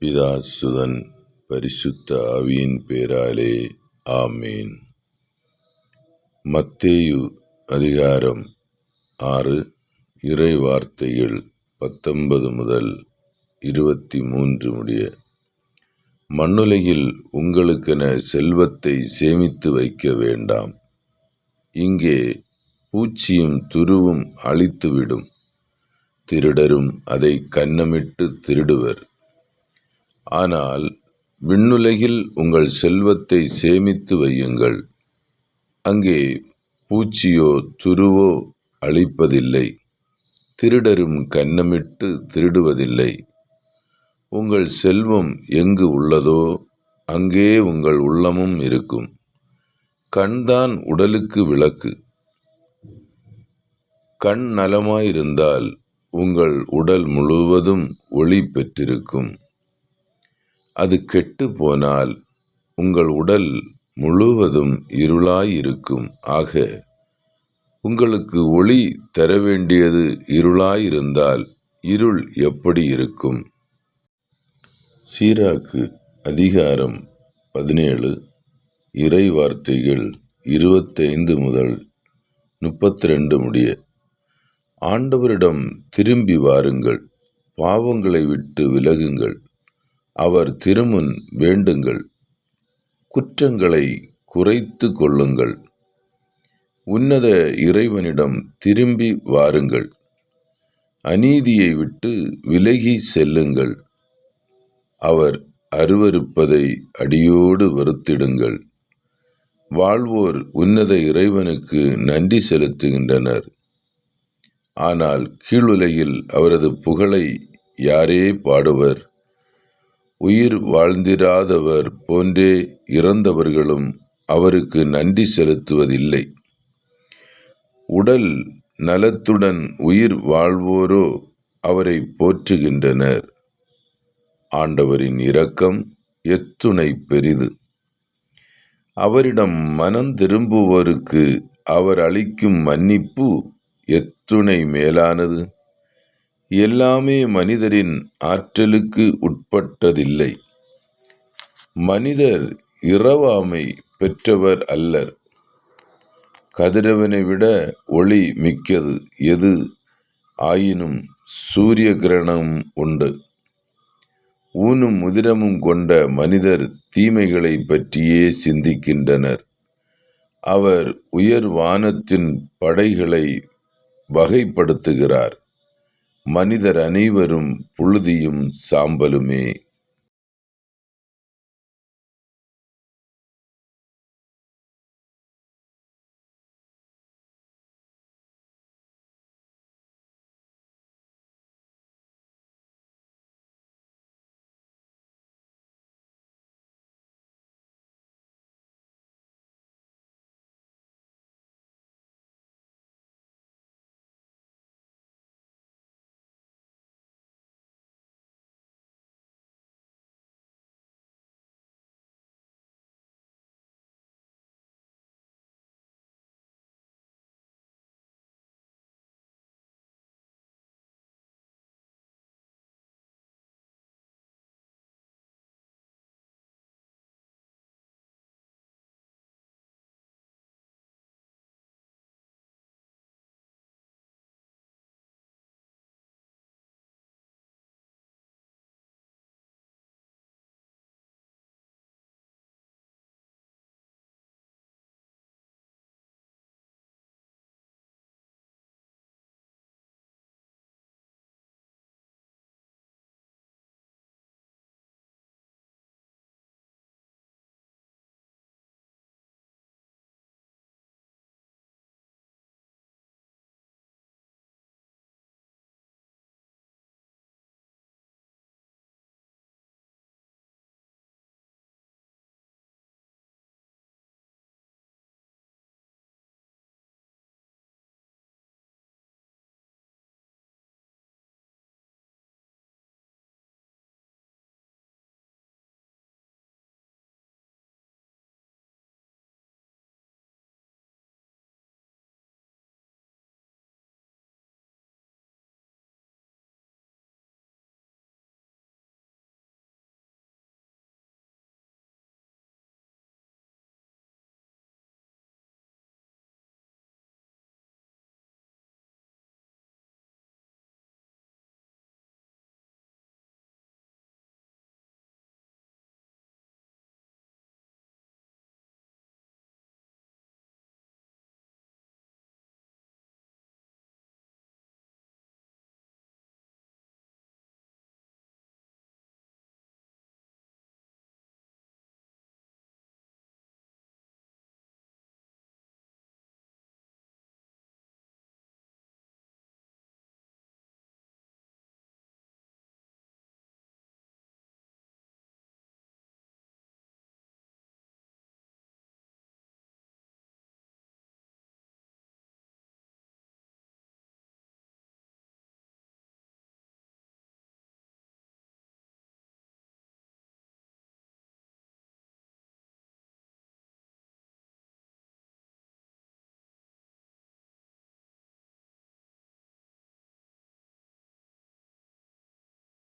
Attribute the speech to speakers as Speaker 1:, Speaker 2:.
Speaker 1: பிதா சுதன் பரிசுத்த ஆவியின் பேராலே ஆமேன். மத்தேயு அதிகாரம் ஆறு இறை வார்த்தைகள் பத்தொன்பது முதல் இருபத்தி மூன்று முடிய. மண்ணுலகில் உங்களுக்கென செல்வத்தை சேமித்து வைக்க வேண்டாம். இங்கே பூச்சியும் துருவும் அழித்துவிடும். திருடரும் அதை கன்னமிட்டு திருடுவர். ஆனால் விண்ணுலகில் உங்கள் செல்வத்தை சேமித்து வையுங்கள். அங்கே பூச்சியோ துருவோ அழிப்பதில்லை. திருடரும் கன்னமிட்டு திருடுவதில்லை. உங்கள் செல்வம் எங்கு உள்ளதோ அங்கே உங்கள் உள்ளமும் இருக்கும். கண்தான் உடலுக்கு விளக்கு. கண் நலமாயிருந்தால் உங்கள் உடல் முழுவதும் ஒளி பெற்றிருக்கும். அது கெட்டு போனால் உங்கள் உடல் முழுவதும் இருளாயிருக்கும். ஆக உங்களுக்கு ஒளி தர வேண்டியது இருளாயிருந்தால் இருள் எப்படி இருக்கும்? சீராக்கு அதிகாரம் பதினேழு இறை வார்த்தைகள் இருபத்தைந்து முதல் முப்பத்தி ரெண்டு முடிய ஆண்டவரிடம் திரும்பி வாருங்கள் பாவங்களை விட்டு விலகுங்கள். அவர் திருமுன் வேண்டுங்கள். குற்றங்களை குறைத்து கொள்ளுங்கள். உன்னத இறைவனிடம் திரும்பி வாருங்கள். அநீதியை விட்டு விலகி செல்லுங்கள். அவர் அருவருப்பதை அடியோடு வருத்திடுங்கள் வாழ்வோர் உன்னத இறைவனுக்கு நன்றி செலுத்துகின்றனர். ஆனால் கீழுலகில் அவரது புகழை யாரே பாடுவர்? உயிர் வாழ்ந்திராதவர் போன்றே இறந்தவர்களும் அவருக்கு நன்றி செலுத்துவதில்லை. உடல் நலத்துடன் உயிர் வாழ்வோரோ அவரை போற்றுகின்றனர். ஆண்டவரின் இரக்கம் எத்துணை பெரிது. அவரிடம் மனம் திரும்புவோருக்கு அவர் அளிக்கும் மன்னிப்பு எத்துணை மேலானது. எல்லாமே மனிதரின் ஆற்றலுக்கு உட்பட்டதில்லை. மனிதர் இரவாமை பெற்றவர் அல்லர். கதிரவனை விட ஒளி மிக்கது எது? ஆயினும் சூரிய கிரணம் உண்டு. ஊனும் முதிரமும் கொண்ட மனிதர் தீமைகளை பற்றியே சிந்திக்கின்றனர். அவர் உயர் வானத்தின் படைகளை வகைப்படுத்துகிறார். மனிதர் அனைவரும் புழுதியும் சாம்பலுமே.